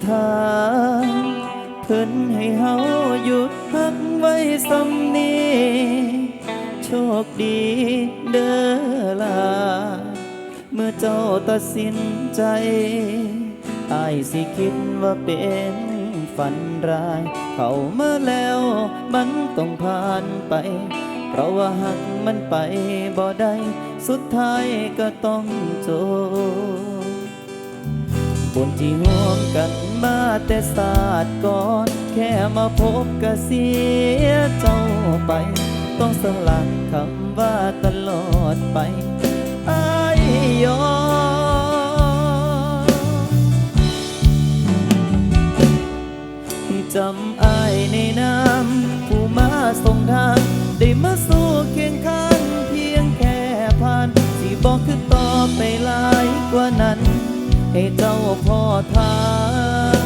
เส้นทางเพิ่นให้เฮาหยุดพักไว้สำนี้โชคดีเด้อล่ะเมื่อเจ้าตัดสินใจอายสิคิดว่าเป็นฝันร้าย เข้ามาแล้วมันต้องผ่านไป เพราะว่าหักมันไปบ่ได้สุดท้ายก็ต้องจบบนที่ห่วงกัน มาแต่ศาสตร์ก่อน แค่มาพบก็เสียเจ้าไป ต้องสลักคำว่าตลอดไปอายยอมจำอายในน้ำผู้มาส่งทาง ได้มาสู้เคียงข้างเพียงแค่ผ่านสิบอกคือต่อไปหลายกว่านั้น ให้เจ้าพ่อทาน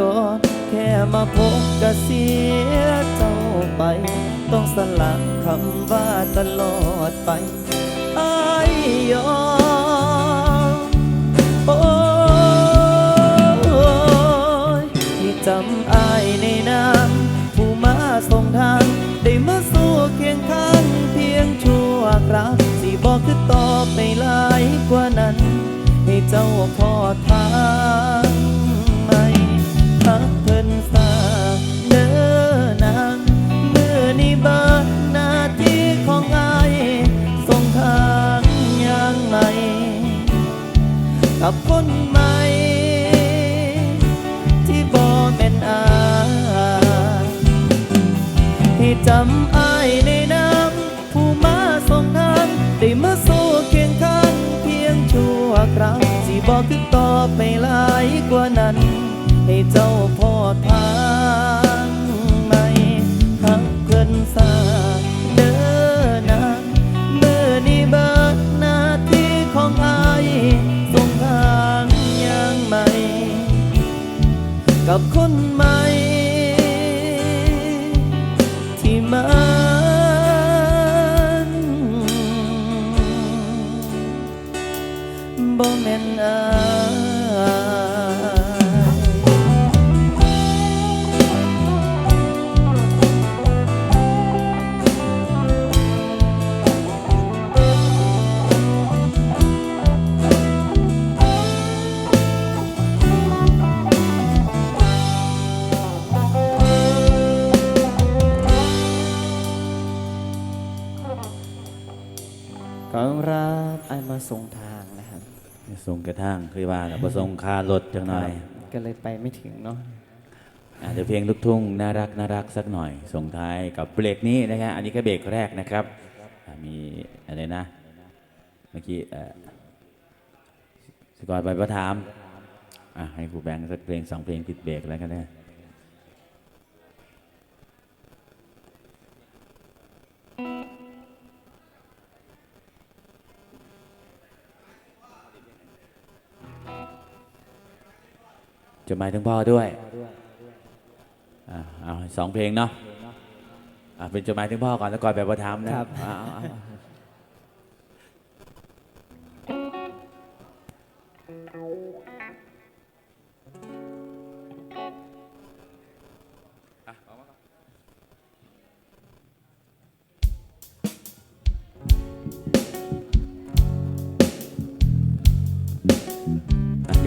ก่อนแค่มาพบก็เสียเจ้าไป ต้องสลักคำว่าตลอดไปอายยอมโอ้ยที่จำอายในน้ำผู้มาส่งทาง ได้มาสู้เคียงข้างเพียงชั่วคราวสิบอกคือต่อไปหลายกว่านั้น ให้เจ้าพอทาง กับคนใหม่ ที่บ่แม่นอายให้จำอายในน้ำผู้มาส่งทางได้มาสู้เคียงข้างเพียงชั่วคราวสิบอกคือต่อไปหลายกว่านั้น ให้เจ้าพ่อทาง กับคนใหม่ ที่มา ขอรับไอายมาส่งทางนะครับส่งกระทั่งคือว่าเราประสงค่ารถจังหน่อย ก็เลยไปไม่ถึงเนาะอาจจะเพียงลูกทุ่งน่ารักน่ารักสักหน่อย ส่งท้ายกับเบรกนี้นะฮะอันนี้แค่เบรกแรกนะครับอ่ามีอะไรนะ เมื่อกี้เอ่อสกอร์ไปประถามอะให้ครูแบงค์สักเพลงสองเพลงปิดเบรกแล้วกันนะ จะหมายถึงพ่อด้วยอะเอาสองเพลงเนาะอะเป็นจดหมายถึงพ่อก่อนแล้วก่อนแบบประถามนะครับ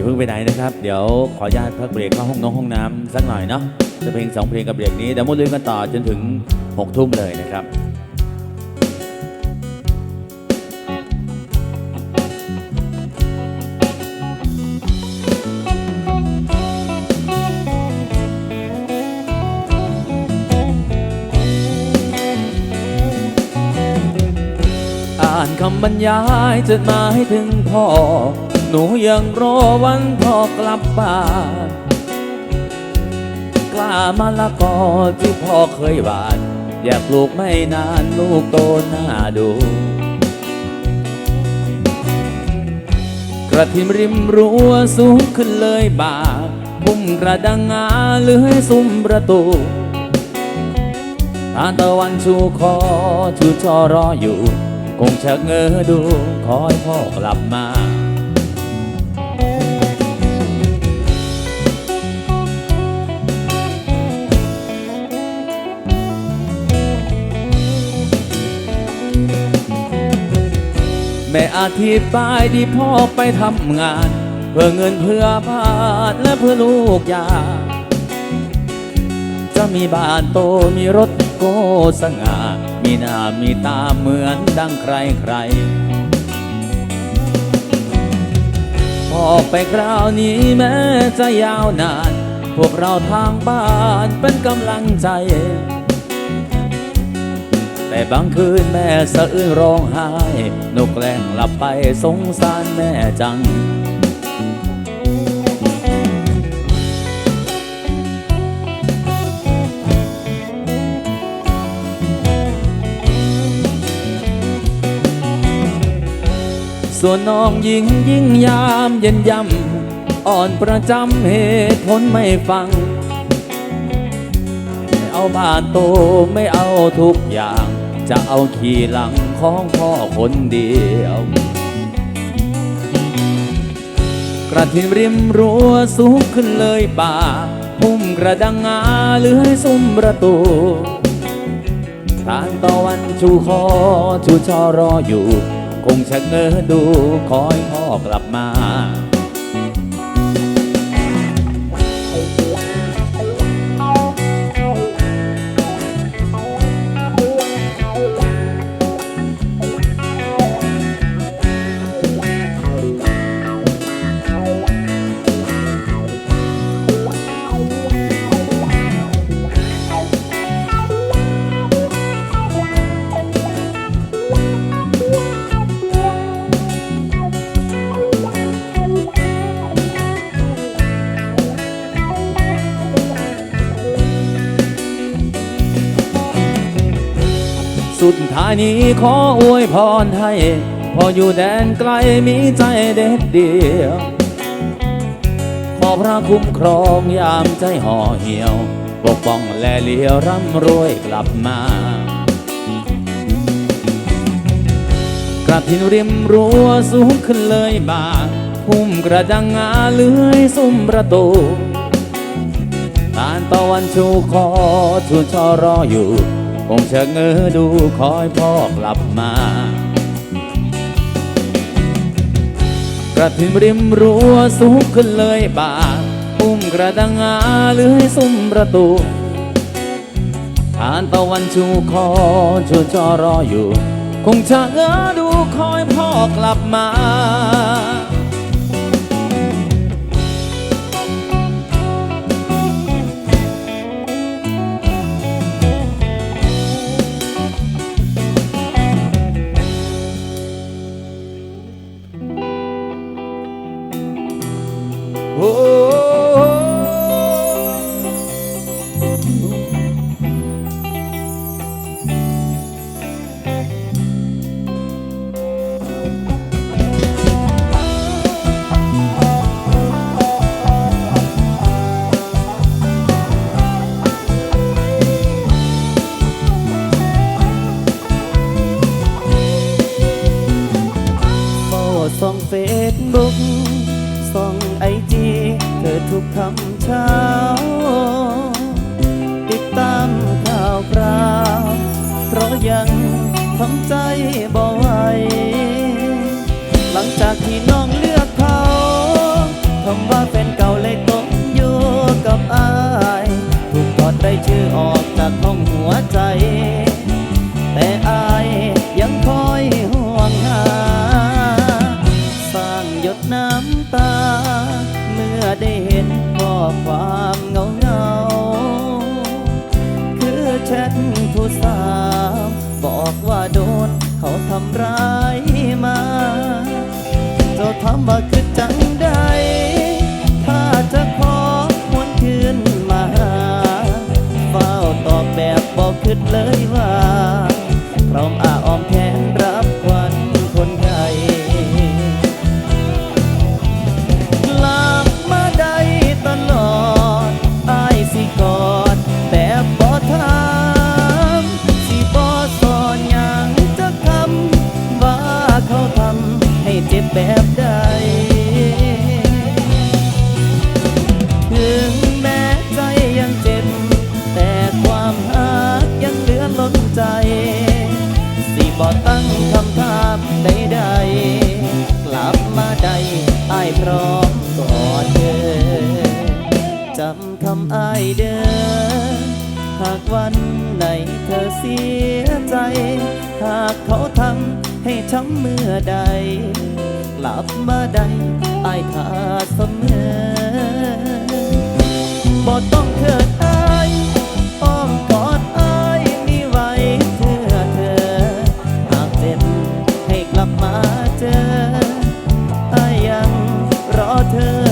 อย่าเพิ่งไปไหนนะครับ เดี๋ยวขออนุญาตพักเบรกเข้าห้องน้องห้องน้ำสักหน่อยเนาะจะเพลงสองเพลงกับเบรกนี้เดี๋ยวมุดลุยกันต่อจนถึงหกทุ่มเลยนะครับอ่านคำบรรยายจดหมายถึงพ่อ หนูยังรอวันพ่อกลับบ้านกล้ามาละกอที่พ่อเคยหวาน อยากปลูกไม่นานลูกโตหน้าดู กระทิมริมรั้วสูงขึ้นเลยบาทพุ่มกระดังงาเลื้อยซุ้มประตูตาตะวันชูคอชูจอรออยู่ คงชะเง้อดูคอยพ่อกลับมา แม่อธิบายที่พ่อไปทำงาน เพื่อเงินเพื่อบ้านและเพื่อลูกยา จะมีบ้านโตมีรถโกสง่ามีหน้ามีตาเหมือนดังใครใครพ่อไปคราวนี้แม้จะยาวนาน พวกเราทางบ้านเป็นกำลังใจ แต่บางคืนแม่สะอื้นร้องไห้นกแกล้งหลับไปสงสารแม่จังส่วนน้องหญิงยิ่งยามเย็นยำอ่อนประจำเหตุผลไม่ฟัง ไม่เอาบ้านโตไม่เอาทุกอย่าง จะเอาขี่หลังของพ่อคนเดียว กระทินริมรั้วสูงขึ้นเลยป่า พุ่มกระดังงาเลื้อยซุ้มประตูทานตะวันชูคอชูชอรออยู่ คงชะเง้อดูคอยพ่อกลับมา นี้ขออวยพรให้ พออยู่แดนไกลมีใจเด็ดเดียว ขอพระคุ้มครองยามใจห่อเหี่ยว ปกป้องและเลียวร่ำรวยกลับมากระทินริมรั้วสูงขึ้นเลยบาพุ่มกระดังงาเลื้อยซุ้มประตูตานตะวันชูคอชูชอรออยู่ คงชะเง้อดูคอยพ่อกลับมา กระถิ่นริมรั้วสูงขึ้นเลยบาอุ้มกระดังงาเลื้อยซุ้มประตูทานตะวันชูคอชูจอรออยู่ คงชะเง้อดูคอยพ่อกลับมา ที่น้องเลือกเขาคำว่าแฟนเก่าเลยตกอยู่กับอายถูกถอดได้ชื่อออกจากห้องหัวใจ แต่อายยังคอยห่วงหา สร้างหยดน้ำตา เมื่อได้เห็นข้อความเงาเงา คือแชทผู้สาวบอกว่าโดนเขาทำร้าย ถามว่าคือจังใด ถ้าจะขอวนคืนมาหาเฝ้าตอบแบบบอกคิดเลยว่า จำคำอายเด้อหากวันไหนเธอเสียใจ หากเขาทำให้ช้ำเมื่อใด กลับมาได้อายขาดเสมอบ่ต้องเถิดอายอ้อมกอดอายมีไว้เพื่อเธอ หากเจ็บให้กลับมาเจออายยังรอเธอ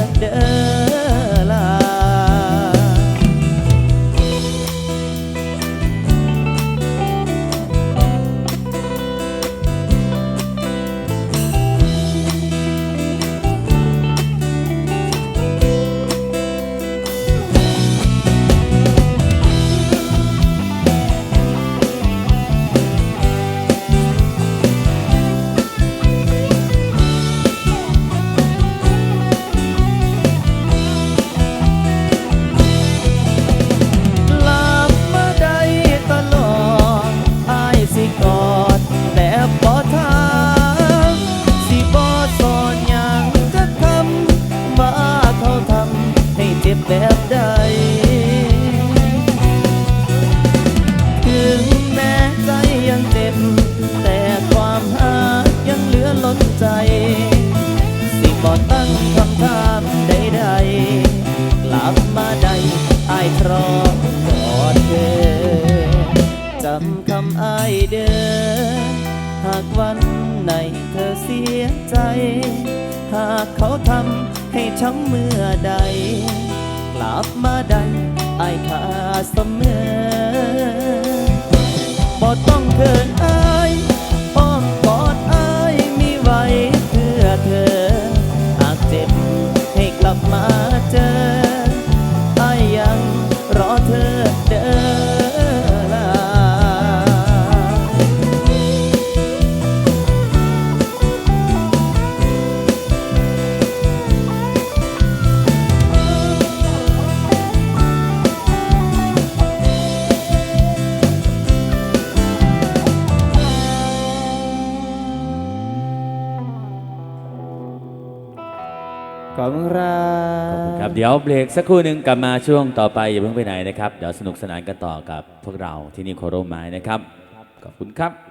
ใจ สิบ่ตั้งคำถามใดๆกลับมาได้อายพร้อมกอดเธอจำคำอายเด้อหากวันไหนเธอเสียใจ หากเขาทำให้ช้ำเมื่อใด กลับมาได้อายขาเสมอบ่ต้องเขินอาย เดี๋ยวเบรกสักครู่หนึ่งกลับมาช่วงต่อไปอย่าเพิ่งไปไหนนะครับ เดี๋ยวสนุกสนานกันต่อกับพวกเราที่นี่โคโรไม้นะครับ ขอบคุณครับ